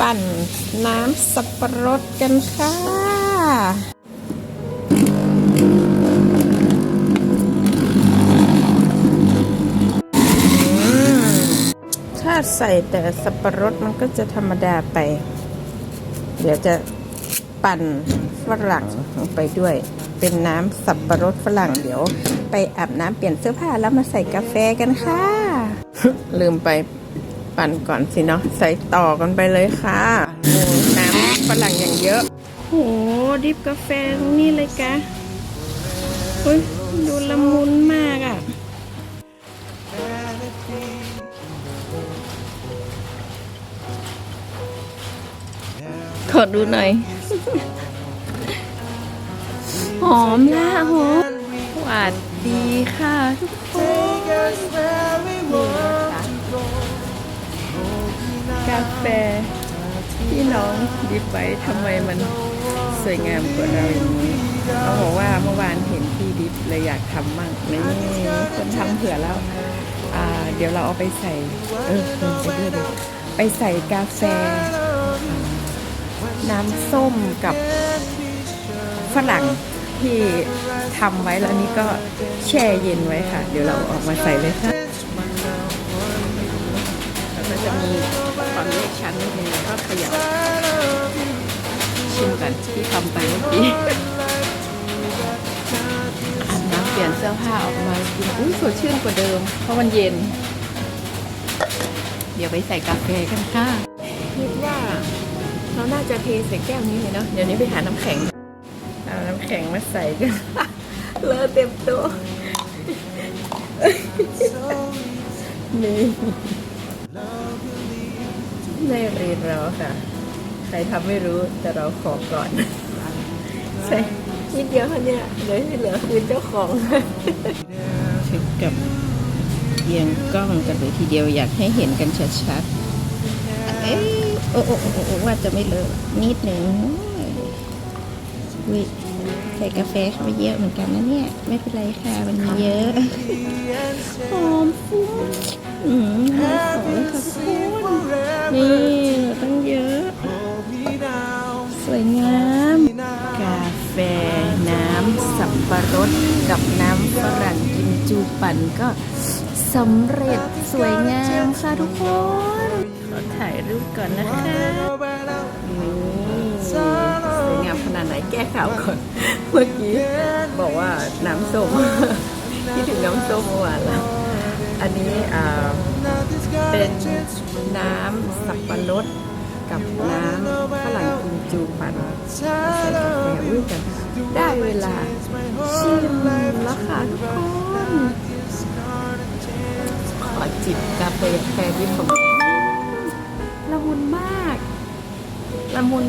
ปั่นน้ำสับปะรดกันค่ะ ถ้าใส่แต่สับปะรดมันก็จะธรรมดาไป เดี๋ยวจะปั่นฝรั่งลงไปด้วย เป็นน้ำสับปะรดฝรั่งเดี๋ยว ไปอาบน้ำเปลี่ยนเสื้อผ้าแล้วมาใส่กาแฟกันค่ะ ลืมไป ปั่นก่อนสิเนาะใส่ต่อกันไปเลยค่ะโอ้น้ำฝรั่งอย่างเยอะโหดิบกาแฟนี้เลยกะเฮ้ยดูละมุนมากอะ่ะขอดูหน่อย หอมละหอมหวานดีค่ะทุกคน กาแฟที่น้องดิบไว้ทำไมมันสวยงามกว่าเราอย่างนี้เขาบอกว่าเมื่อวานเห็นพี่ดิบเลยอยากทำมั่งนี่คนทำเผื่อแล้วเดี๋ยวเราเอาไปใส่เออไปด้วยดิไปใส่กาแฟ น้ำส้มกับฝรั่งที่ทำไว้แล้วนี่ก็แช่เย็นไว้ค่ะ เดี๋ยวเราออกมาใส่เลยค่ะ แล้วก็จะมีความเล็กชั้นนิดนึงแล้วก็ขยับชิมกันที่ทำไปเมื่อกี้อาบน้ำเปลี่ยนเสื้อผ้าออกมากินอุ้ยสดชื่นกว่าเดิม เพราะมันเย็น เดี๋ยวไปใส่กาแฟกันค่ะคิดว่าเราน่าจะเทใส่แก้วนี้เลยเนาะเดี๋ยวนี้ไปหาน้ำแข็งเอาน้ำแข็งมาใส่กันเลอะเต็มโต๊ะนี่ ไม่รีรอค่ะ ใครทำไม่รู้แต่เราขอก่อน ใช่นิดเดียวเท่านี้เดี๋ยวที่เหลือคืนเจ้าของถึงกับเอียงกล้องกันเลยทีเดียวอยากให้เห็นกันชัดๆเอ้ยโอ้โอ้โอ้โอ้ว่าจะไม่เลอะนิดหนึ่งวิใส่กาแฟเข้าไปเยอะเหมือนกันนะเนี่ย ไม่เป็นไรค่ะมันมีเยอะหอมฟุ้ง นี่ตั้งเยอะ สวยงาม กาแฟน้ำสับปะรดกับน้ำฝรั่งกิมจูปั่นก็สำเร็จสวยงามค่ะทุกคน ขอถ่ายรูปก่อนนะคะ นี่สวยงามขนาดไหนแก้ข่าวก่อน เมื่อกี้บอกว่าน้ำส้มคิดถึงน้ำส้มเมื่อวานแล้ว อันนี้อ่าเป็นน้ำสับปะรดกับน้ำฝรั่งกิมจูปั่นใส่กาแฟอุ้ยแต่ได้เวลาชิมแล้วค่ะทุกคนขอจิบกาแฟแฟดิบของละมุนมากละมุน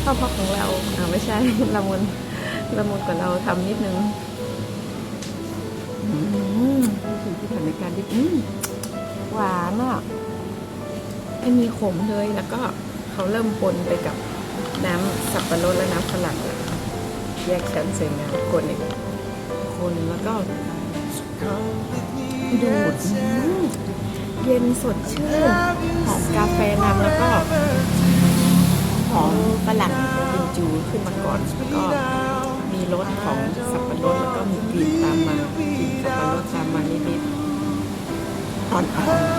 เท่าพอของเราอ่าไม่ใช่ละมุนละมุนกว่าเราทำนิดนึง อืมวิธีที่ผ่านในการดิบอืมหวานอะไม่มีขมเลยแล้วก็เขาเริ่มปนไปกับน้ำสับปะรดและน้ำฝรั่งแล้วแยกชั้นสวยงามคนอีกคนแล้วก็ดูดอืมเย็นสดชื่นหอมกาแฟนำแล้วก็หอมฝรั่งกินจูขึ้นมาก่อนแล้วก็มีรสของสับปะรดแล้วก็ ๆ